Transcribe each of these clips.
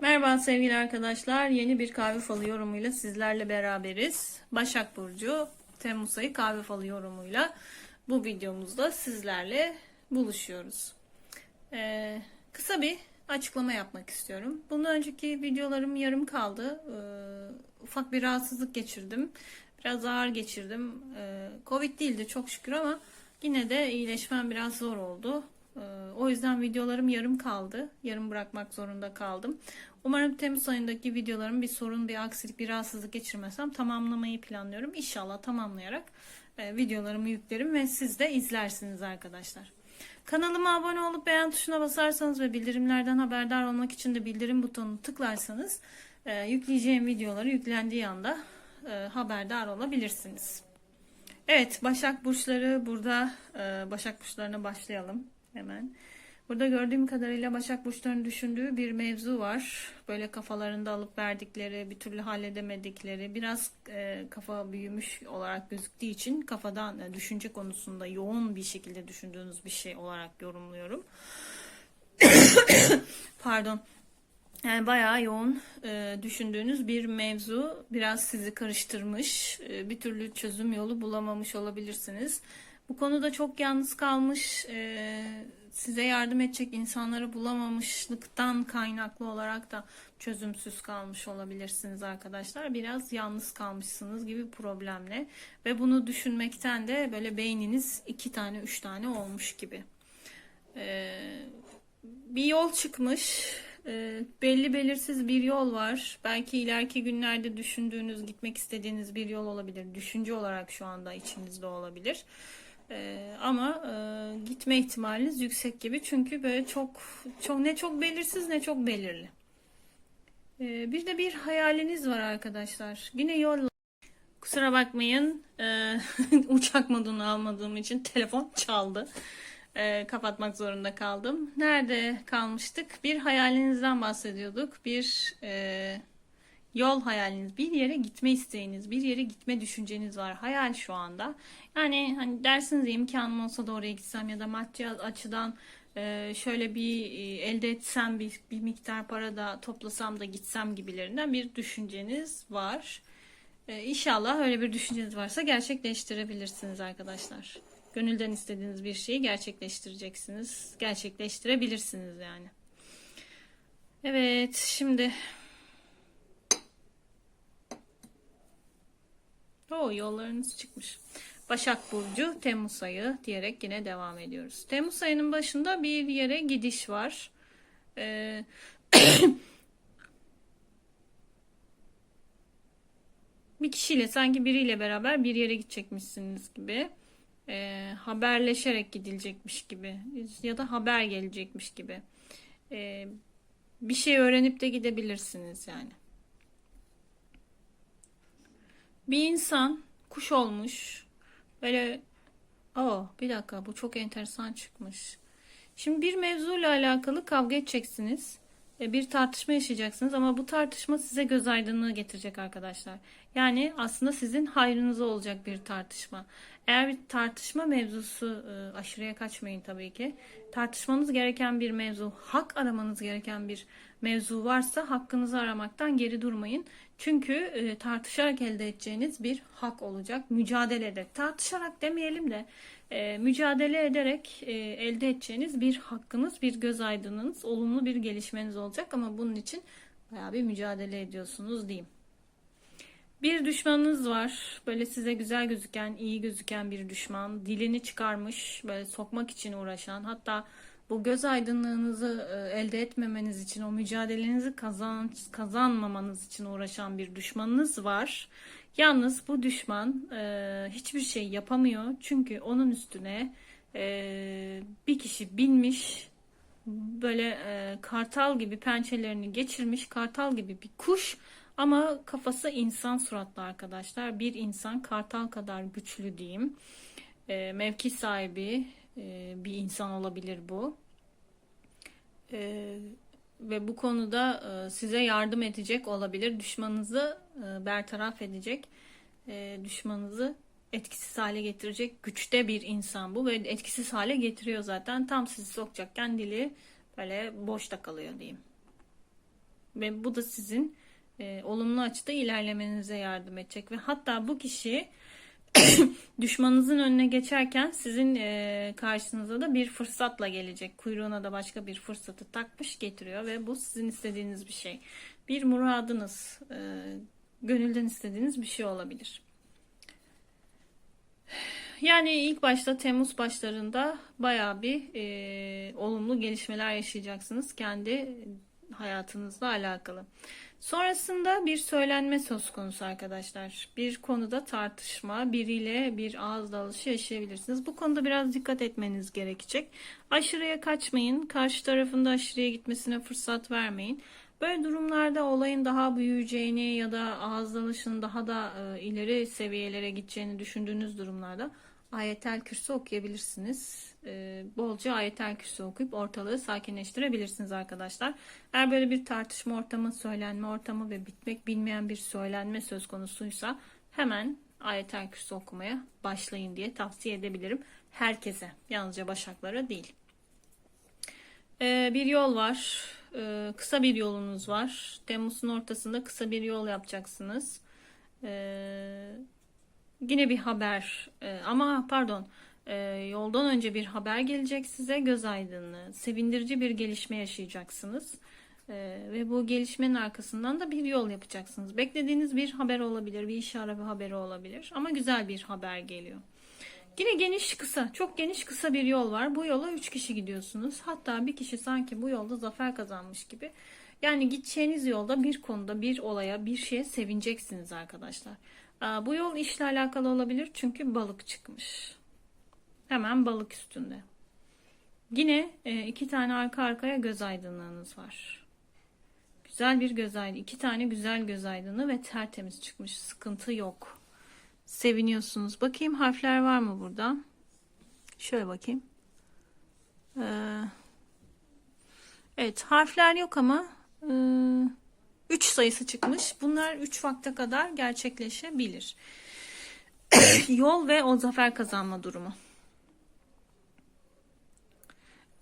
Merhaba sevgili arkadaşlar. Yeni bir kahve falı yorumuyla sizlerle beraberiz. Başak Burcu Temmuz ayı kahve falı yorumuyla bu videomuzda sizlerle buluşuyoruz. Ee, kısa bir açıklama yapmak istiyorum. Bundan önceki videolarım yarım kaldı. Ee, ufak bir rahatsızlık geçirdim. Biraz ağır geçirdim. Ee, Covid değildi çok şükür ama yine de iyileşmem biraz zor oldu. Ee, O yüzden videolarım yarım kaldı. Yarım bırakmak zorunda kaldım. Umarım Temmuz ayındaki videolarım bir sorun, bir aksilik, bir rahatsızlık geçirmesem tamamlamayı planlıyorum. İnşallah tamamlayarak e, videolarımı yüklerim ve siz de izlersiniz arkadaşlar. Kanalıma abone olup beğen tuşuna basarsanız ve bildirimlerden haberdar olmak için de bildirim butonunu tıklarsanız e, yükleyeceğim videoları yüklendiği anda e, haberdar olabilirsiniz. Evet, Başak Burçları burada. Başak Burçlarına başlayalım hemen. Burada gördüğüm kadarıyla Başak Burçları'nın düşündüğü bir mevzu var. Böyle kafalarında alıp verdikleri, bir türlü halledemedikleri, biraz e, kafa büyümüş olarak gözüktüğü için kafadan e, düşünce konusunda yoğun bir şekilde düşündüğünüz bir şey olarak yorumluyorum. Pardon. Yani bayağı yoğun e, düşündüğünüz bir mevzu biraz sizi karıştırmış, e, bir türlü çözüm yolu bulamamış olabilirsiniz. Bu konuda çok yalnız kalmış, e, size yardım edecek insanları bulamamışlıktan kaynaklı olarak da çözümsüz kalmış olabilirsiniz arkadaşlar. Biraz yalnız kalmışsınız gibi problemle ve bunu düşünmekten de böyle beyniniz iki tane üç tane olmuş gibi. E, bir yol çıkmış. E, belli belirsiz bir yol var. Belki ileriki günlerde düşündüğünüz, gitmek istediğiniz bir yol olabilir. Düşünce olarak şu anda içinizde olabilir. E, ama e, gitme ihtimaliniz yüksek gibi. Çünkü böyle çok çok ne çok belirsiz ne çok belirli. E, bir de bir hayaliniz var arkadaşlar. Yine yol Kusura bakmayın. e, uçak modunu almadığım için telefon çaldı. E, kapatmak zorunda kaldım. Nerede kalmıştık? Bir hayalinizden bahsediyorduk. Bir e, yol hayaliniz, bir yere gitme isteğiniz, bir yere gitme düşünceniz var. Hayal şu anda. Yani hani dersiniz ya imkanım olsa da oraya gitsem ya da maddi açıdan e, şöyle bir e, elde etsem bir, bir miktar para da toplasam da gitsem gibilerinden bir düşünceniz var. E, İnşallah öyle bir düşünceniz varsa gerçekleştirebilirsiniz arkadaşlar. Gönülden istediğiniz bir şeyi gerçekleştireceksiniz. Gerçekleştirebilirsiniz yani. Evet, şimdi o yollarınız çıkmış. Başak Burcu Temmuz ayı diyerek yine devam ediyoruz. Temmuz ayının başında bir yere gidiş var. Ee, bir kişiyle sanki biriyle beraber bir yere gidecekmişsiniz gibi. Ee, haberleşerek gidilecekmiş gibi ya da haber gelecekmiş gibi. Ee, bir şey öğrenip de gidebilirsiniz yani. Bir insan kuş olmuş. Böyle Aa, bir dakika bu çok enteresan çıkmış. Şimdi bir mevzuyla alakalı kavga edeceksiniz. E, Bir tartışma yaşayacaksınız ama bu tartışma size göz aydınlığı getirecek arkadaşlar. Yani aslında sizin hayrınıza olacak bir tartışma. Eğer bir tartışma mevzusu e, aşırıya kaçmayın tabii ki. Tartışmanız gereken bir mevzu, hak aramanız gereken bir mevzu varsa hakkınızı aramaktan geri durmayın. Çünkü e, tartışarak elde edeceğiniz bir hak olacak. Mücadele ederek, tartışarak demeyelim de e, mücadele ederek elde edeceğiniz bir hakkınız, bir göz aydınınız, olumlu bir gelişmeniz olacak ama bunun için bayağı bir mücadele ediyorsunuz diyeyim. Bir düşmanınız var. Böyle size güzel gözüken, iyi gözüken bir düşman. Dilini çıkarmış, böyle sokmak için uğraşan. Hatta bu göz aydınlığınızı e, elde etmemeniz için, o mücadelenizi kazan, kazanmamanız için uğraşan bir düşmanınız var. Yalnız bu düşman e, hiçbir şey yapamıyor. Çünkü onun üstüne e, bir kişi binmiş, böyle e, kartal gibi pençelerini geçirmiş, kartal gibi bir kuş ama kafası insan suratlı arkadaşlar. Bir insan kartal kadar güçlü diyeyim. E, mevki sahibi e, bir insan olabilir bu. E, ve bu konuda e, size yardım edecek olabilir. Düşmanınızı e, bertaraf edecek, e, düşmanınızı etkisiz hale getirecek güçte bir insan bu ve etkisiz hale getiriyor zaten. Tam sizi sokacakken dili böyle boşta kalıyor diyeyim. Ve bu da sizin e, olumlu açıda ilerlemenize yardım edecek. Ve hatta bu kişi düşmanınızın önüne geçerken sizin e, karşınıza da bir fırsatla gelecek. Kuyruğuna da başka bir fırsatı takmış getiriyor ve bu sizin istediğiniz bir şey. Bir muradınız, e, gönülden istediğiniz bir şey olabilir. Yani ilk başta Temmuz başlarında bayağı bir e, olumlu gelişmeler yaşayacaksınız kendi hayatınızla alakalı. Sonrasında bir söylenme söz konusu arkadaşlar. Bir konuda tartışma, biriyle bir ağız dalışı yaşayabilirsiniz. Bu konuda biraz dikkat etmeniz gerekecek. Aşırıya kaçmayın. Karşı tarafın da aşırıya gitmesine fırsat vermeyin. Böyle durumlarda olayın daha büyüyeceğini ya da ağız dalışının daha da e, ileri seviyelere gideceğini düşündüğünüz durumlarda ayetel kürsü okuyabilirsiniz. E, bolca ayetel kürsü okuyup ortalığı sakinleştirebilirsiniz arkadaşlar. Eğer böyle bir tartışma ortamı, söylenme ortamı ve bitmek bilmeyen bir söylenme söz konusuysa hemen ayetel kürsü okumaya başlayın diye tavsiye edebilirim. Herkese, yalnızca başaklara değil. E, bir yol var. E, kısa bir yolunuz var. Temmuz'un ortasında kısa bir yol yapacaksınız. Eee yine bir haber e, ama pardon e, yoldan önce bir haber gelecek size göz aydınlığı sevindirici bir gelişme yaşayacaksınız E, ve bu gelişmenin arkasından da bir yol yapacaksınız beklediğiniz bir haber olabilir bir iş araba haberi olabilir ama güzel bir haber geliyor Yine geniş kısa, çok geniş kısa bir yol var. Bu yola 3 kişi gidiyorsunuz. Hatta bir kişi sanki bu yolda zafer kazanmış gibi. Yani gideceğiniz yolda bir konuda, bir olaya, bir şeye sevineceksiniz arkadaşlar. Bu yol işle alakalı olabilir çünkü balık çıkmış. Hemen balık üstünde. Yine e, iki tane arka arkaya göz aydınlığınız var. Güzel bir göz aydınlığı. iki tane güzel göz aydınlığı ve tertemiz çıkmış. Sıkıntı yok. Seviniyorsunuz. Bakayım harfler var mı burada? Şöyle bakayım. Ee, evet harfler yok ama e, 3 sayısı çıkmış. Bunlar 3 vakte kadar gerçekleşebilir. Yol ve o zafer kazanma durumu.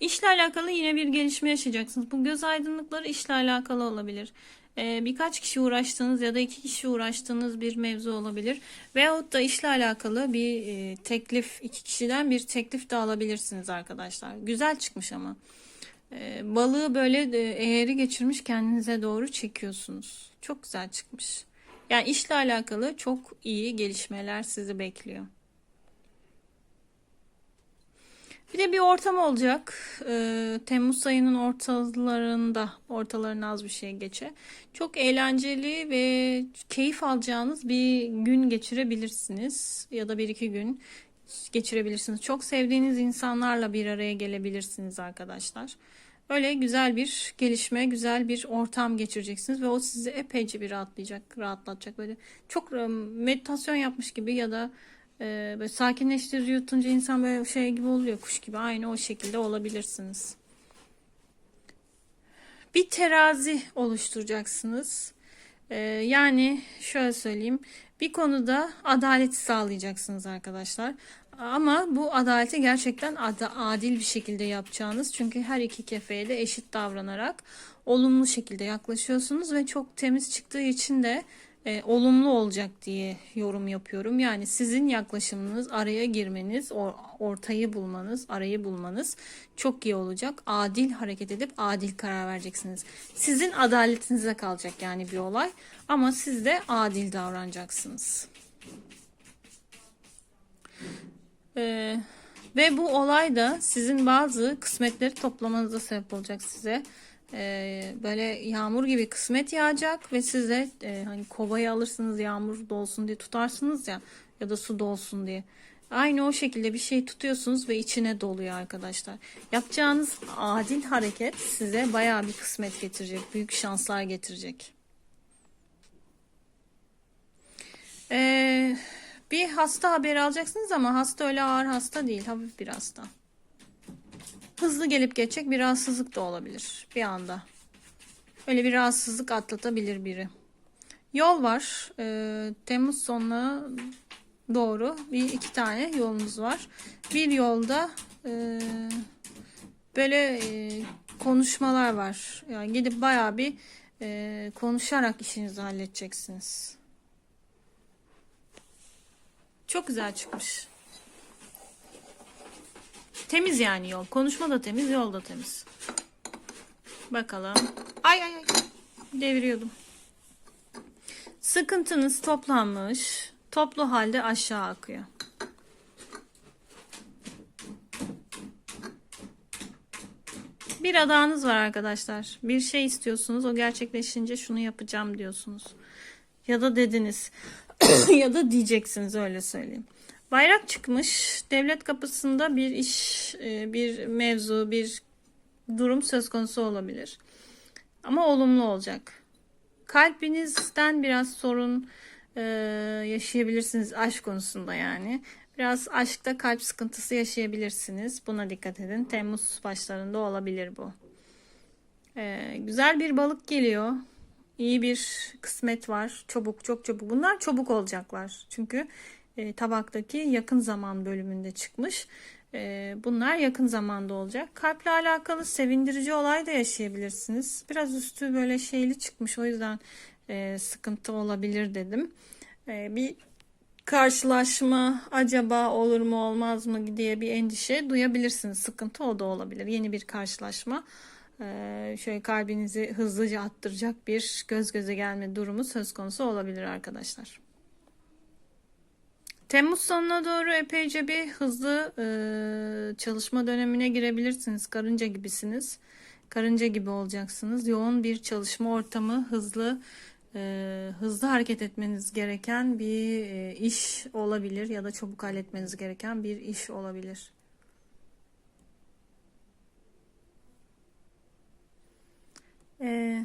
İşle alakalı yine bir gelişme yaşayacaksınız. Bu göz aydınlıkları işle alakalı olabilir. Ee, birkaç kişi uğraştığınız ya da iki kişi uğraştığınız bir mevzu olabilir. Veyahut da işle alakalı bir e, teklif, iki kişiden bir teklif de alabilirsiniz arkadaşlar. Güzel çıkmış ama. Ee, balığı böyle de eğri geçirmiş kendinize doğru çekiyorsunuz. Çok güzel çıkmış. Yani işle alakalı çok iyi gelişmeler sizi bekliyor. Bir de bir ortam olacak. Ee, Temmuz ayının ortalarında, ortalarına az bir şey geçe. Çok eğlenceli ve keyif alacağınız bir gün geçirebilirsiniz. Ya da bir iki gün geçirebilirsiniz. Çok sevdiğiniz insanlarla bir araya gelebilirsiniz arkadaşlar. Öyle güzel bir gelişme, güzel bir ortam geçireceksiniz ve o sizi epeyce bir rahatlayacak, rahatlatacak. Böyle çok e, meditasyon yapmış gibi ya da e, böyle sakinleştirici yutunca insan böyle şey gibi oluyor, kuş gibi. Aynı o şekilde olabilirsiniz. Bir terazi oluşturacaksınız. E, yani şöyle söyleyeyim. Bir konuda adaleti sağlayacaksınız arkadaşlar. Ama bu adaleti gerçekten adil bir şekilde yapacağınız. Çünkü her iki kefeye de eşit davranarak olumlu şekilde yaklaşıyorsunuz ve çok temiz çıktığı için de e, olumlu olacak diye yorum yapıyorum. Yani sizin yaklaşımınız, araya girmeniz, or, ortayı bulmanız, arayı bulmanız çok iyi olacak. Adil hareket edip adil karar vereceksiniz. Sizin adaletinize kalacak yani bir olay ama siz de adil davranacaksınız. Ee, ve bu olay da sizin bazı kısmetleri toplamanıza sebep olacak size. Ee, böyle yağmur gibi kısmet yağacak ve size e, hani kovayı alırsınız yağmur dolsun diye tutarsınız ya ya da su dolsun diye. Aynı o şekilde bir şey tutuyorsunuz ve içine doluyor arkadaşlar. Yapacağınız adil hareket size bayağı bir kısmet getirecek, büyük şanslar getirecek. Eee bir hasta haberi alacaksınız ama hasta öyle ağır hasta değil. Hafif bir hasta. Hızlı gelip geçecek bir rahatsızlık da olabilir bir anda. Öyle bir rahatsızlık atlatabilir biri. Yol var. Ee, Temmuz sonuna doğru bir iki tane yolunuz var. Bir yolda e, böyle e, konuşmalar var. Yani gidip bayağı bir e, konuşarak işinizi halledeceksiniz. Çok güzel çıkmış. Temiz yani yol. Konuşma da temiz, yol da temiz. Bakalım. Ay ay ay. Deviriyordum. Sıkıntınız toplanmış. Toplu halde aşağı akıyor. Bir adağınız var arkadaşlar. Bir şey istiyorsunuz. O gerçekleşince şunu yapacağım diyorsunuz. Ya da dediniz. ya da diyeceksiniz öyle söyleyeyim. Bayrak çıkmış. Devlet kapısında bir iş, e, bir mevzu, bir durum söz konusu olabilir. Ama olumlu olacak. Kalbinizden biraz sorun e, yaşayabilirsiniz aşk konusunda yani. Biraz aşkta kalp sıkıntısı yaşayabilirsiniz. Buna dikkat edin. Temmuz başlarında olabilir bu. E, güzel bir balık geliyor. İyi bir kısmet var. Çabuk, çok çabuk. Bunlar çabuk olacaklar. Çünkü e, tabaktaki yakın zaman bölümünde çıkmış. E, bunlar yakın zamanda olacak. Kalple alakalı sevindirici olay da yaşayabilirsiniz. Biraz üstü böyle şeyli çıkmış. O yüzden e, sıkıntı olabilir dedim. E, bir karşılaşma acaba olur mu olmaz mı diye bir endişe duyabilirsiniz. Sıkıntı o da olabilir. Yeni bir karşılaşma. Ee, şöyle kalbinizi hızlıca attıracak bir göz göze gelme durumu söz konusu olabilir arkadaşlar. Temmuz sonuna doğru epeyce bir hızlı e, çalışma dönemine girebilirsiniz. Karınca gibisiniz. Karınca gibi olacaksınız. Yoğun bir çalışma ortamı, hızlı e, hızlı hareket etmeniz gereken bir e, iş olabilir ya da çabuk halletmeniz gereken bir iş olabilir. Ee,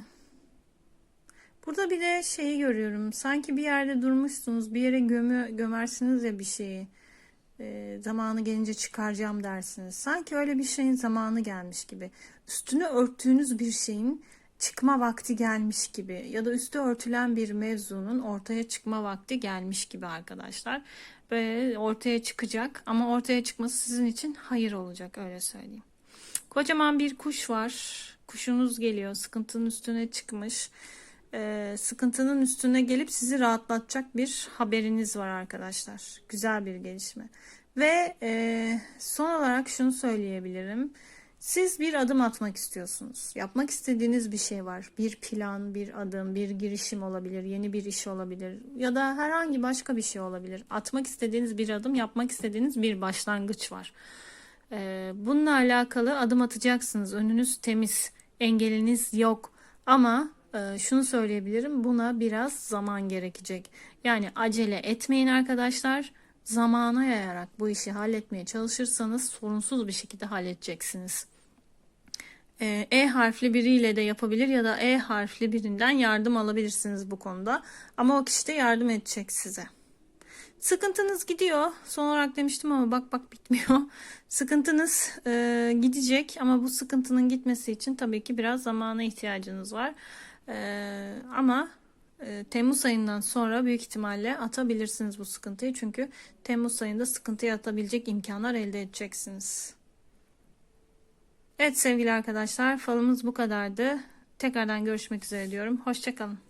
burada bir de şeyi görüyorum. Sanki bir yerde durmuşsunuz, bir yere gömü, gömersiniz ya bir şeyi. Ee, zamanı gelince çıkaracağım dersiniz. Sanki öyle bir şeyin zamanı gelmiş gibi. Üstünü örttüğünüz bir şeyin çıkma vakti gelmiş gibi ya da üstü örtülen bir mevzunun ortaya çıkma vakti gelmiş gibi arkadaşlar. Böyle ortaya çıkacak ama ortaya çıkması sizin için hayır olacak öyle söyleyeyim. Kocaman bir kuş var. Kuşunuz geliyor. Sıkıntının üstüne çıkmış. Ee, sıkıntının üstüne gelip sizi rahatlatacak bir haberiniz var arkadaşlar. Güzel bir gelişme. Ve e, son olarak şunu söyleyebilirim. Siz bir adım atmak istiyorsunuz. Yapmak istediğiniz bir şey var. Bir plan, bir adım, bir girişim olabilir, yeni bir iş olabilir ya da herhangi başka bir şey olabilir. Atmak istediğiniz bir adım, yapmak istediğiniz bir başlangıç var. Ee, bununla alakalı adım atacaksınız. Önünüz temiz, engeliniz yok. Ama e, şunu söyleyebilirim, buna biraz zaman gerekecek. Yani acele etmeyin arkadaşlar. Zamana yayarak bu işi halletmeye çalışırsanız sorunsuz bir şekilde halledeceksiniz. Ee, E harfli biriyle de yapabilir ya da E harfli birinden yardım alabilirsiniz bu konuda. Ama o kişi de yardım edecek size. Sıkıntınız gidiyor. Son olarak demiştim ama bak bak bitmiyor. Sıkıntınız e, gidecek ama bu sıkıntının gitmesi için tabii ki biraz zamana ihtiyacınız var. E, ama e, Temmuz ayından sonra büyük ihtimalle atabilirsiniz bu sıkıntıyı. Çünkü Temmuz ayında sıkıntıyı atabilecek imkanlar elde edeceksiniz. Evet sevgili arkadaşlar falımız bu kadardı. Tekrardan görüşmek üzere diyorum. Hoşçakalın.